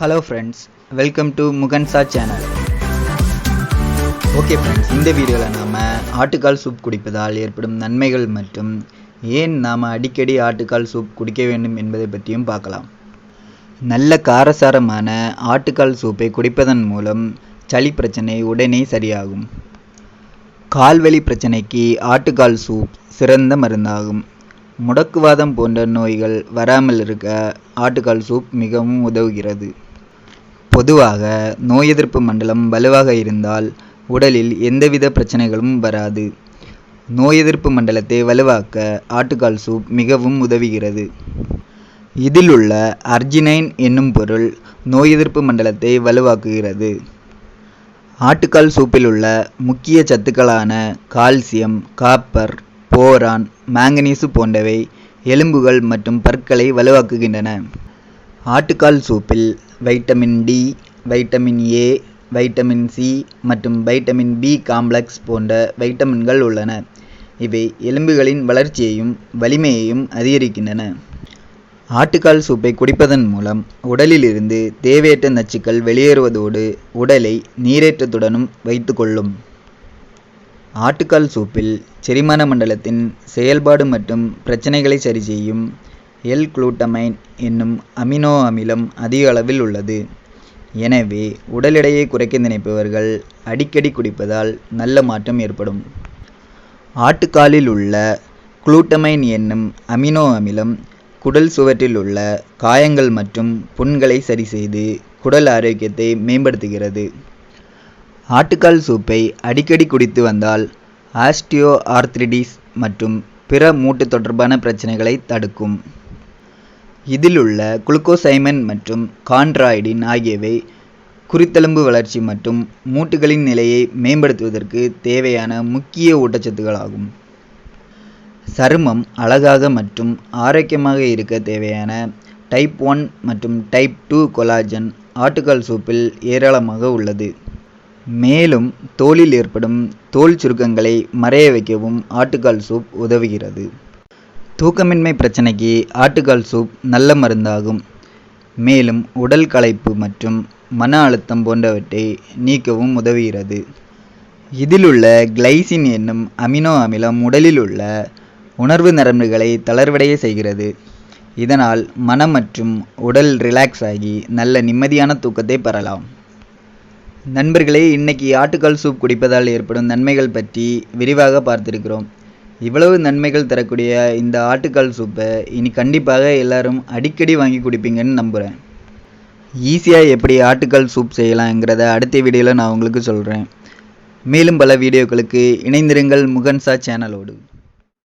Hello friends welcome to முகன்சா channel okay friends இந்த வீடியோவில் நாம் ஆட்டுக்கால் சூப் குடிப்பதால் ஏற்படும் நன்மைகள் மற்றும் ஏன் நாம் அடிக்கடி ஆட்டுக்கால் சூப் குடிக்க வேண்டும் என்பதை பற்றியும் பார்க்கலாம். நல்ல காரசாரமான ஆட்டுக்கால் சூப்பை குடிப்பதன் மூலம் சளி பிரச்சனை உடனே சரியாகும். கால்வலி பிரச்சனைக்கு ஆட்டுக்கால் சூப் சிறந்த மருந்தாகும். முடக்குவாதம் போன்ற நோய்கள் வராமல் இருக்க ஆட்டுக்கால் சூப் மிகவும் உதவுகிறது. பொதுவாக நோய் எதிர்ப்பு மண்டலம் வலுவாக இருந்தால் உடலில் எந்தவித பிரச்சனைகளும் வராது. நோய் எதிர்ப்பு மண்டலத்தை வலுவாக்க ஆட்டுக்கால் சூப் மிகவும் உதவுகிறது. இதில் உள்ள அர்ஜினைன் என்னும் பொருள் நோய் எதிர்ப்பு மண்டலத்தை வலுவாக்குகிறது. ஆட்டுக்கால் சூப்பில் உள்ள முக்கிய சத்துக்களான கால்சியம் காப்பர் போரான் மாங்கனீசு போன்றவை எலும்புகள் மற்றும் பற்களை வலுவாக்குகின்றன. ஆட்டுக்கால் சூப்பில் vitamin D vitamin A vitamin C மற்றும் வைட்டமின் பி காம்ப்ளெக்ஸ் போன்ற வைட்டமின்கள் உள்ளன. இவை எலும்புகளின் வளர்ச்சியையும் வலிமையையும் அதிகரிக்கின்றன. ஆட்டுக்கால் சூப்பை குடிப்பதன் மூலம் உடலிலிருந்து தேவையற்ற நச்சுக்கள் வெளியேறுவதோடு உடலை நீரேற்றத்துடனும் வைத்துக்கொள்ளும் ஆட்டுக்கால் சூப்பில் செரிமான மண்டலத்தின் செயல்பாடு மற்றும் பிரச்சனைகளை சரி செய்யும் எல் குளூட்டமைன் என்னும் அமினோ அமிலம் அதிக அளவில் உள்ளது. எனவே உடல் எடையை குறைக்க நினைப்பவர்கள் அடிக்கடி குடிப்பதால் நல்ல மாற்றம் ஏற்படும். ஆட்டுக்காலில் உள்ள குளூட்டமைன் என்னும் அமினோ அமிலம் குடல் சுவற்றில் உள்ள காயங்கள் மற்றும் புண்களை சரி செய்து குடல் ஆரோக்கியத்தை மேம்படுத்துகிறது. ஆட்டுக்கால் சூப்பை அடிக்கடி குடித்து வந்தால் ஆஸ்டியோ ஆர்த்ரிடிஸ் மற்றும் பிற மூட்டு தொடர்பான பிரச்சனைகளை தடுக்கும். இதில் உள்ள குளுக்கோசைமன் மற்றும் கான்ட்ராய்டின் ஆகியவை குருத்தெலும்பு வளர்ச்சி மற்றும் மூட்டுகளின் நிலையை மேம்படுத்துவதற்கு தேவையான முக்கிய ஊட்டச்சத்துக்களாகும். சருமம் அழகாக மற்றும் ஆரோக்கியமாக இருக்க தேவையான டைப் ஒன் மற்றும் டைப் டூ கொலாஜன் ஆட்டுக்கால் சூப்பில் ஏராளமாக உள்ளது. மேலும் தோலில் ஏற்படும் தோல் சுருக்கங்களை மறைய வைக்கவும் ஆட்டுக்கால் சூப் உதவுகிறது. தூக்கமின்மை பிரச்சனைக்கு ஆட்டுக்கால் சூப் நல்ல மருந்தாகும். மேலும் உடல் களைப்பு மற்றும் மன அழுத்தம் போன்றவற்றை நீக்கவும் உதவுகிறது. இதில் உள்ள கிளைசின் என்னும் அமினோ அமிலம் உடலில் உள்ள உணர்வு நரம்புகளை தளர்வடைய செய்கிறது. இதனால் மனம் மற்றும் உடல் ரிலாக்ஸ் ஆகி நல்ல நிம்மதியான தூக்கத்தை பெறலாம். நண்பர்களே இன்னைக்கு ஆட்டுக்கால் சூப் குடிப்பதால் ஏற்படும் நன்மைகள் பற்றி விரிவாக பார்த்திருக்கிறோம். இவ்வளவு நன்மைகள் தரக்கூடிய இந்த ஆட்டுக்கால் சூப்பை இனி கண்டிப்பாக எல்லாரும் அடிக்கடி வாங்கி குடிப்பீங்கன்னு நம்புகிறேன் ஈஸியாக எப்படி ஆட்டுக்கால் சூப் செய்யலாங்கிறத அடுத்த வீடியோவில் நான் உங்களுக்கு சொல்கிறேன் மேலும் பல வீடியோக்களுக்கு இணைந்திருங்கள் முகன்சா சேனலோடு.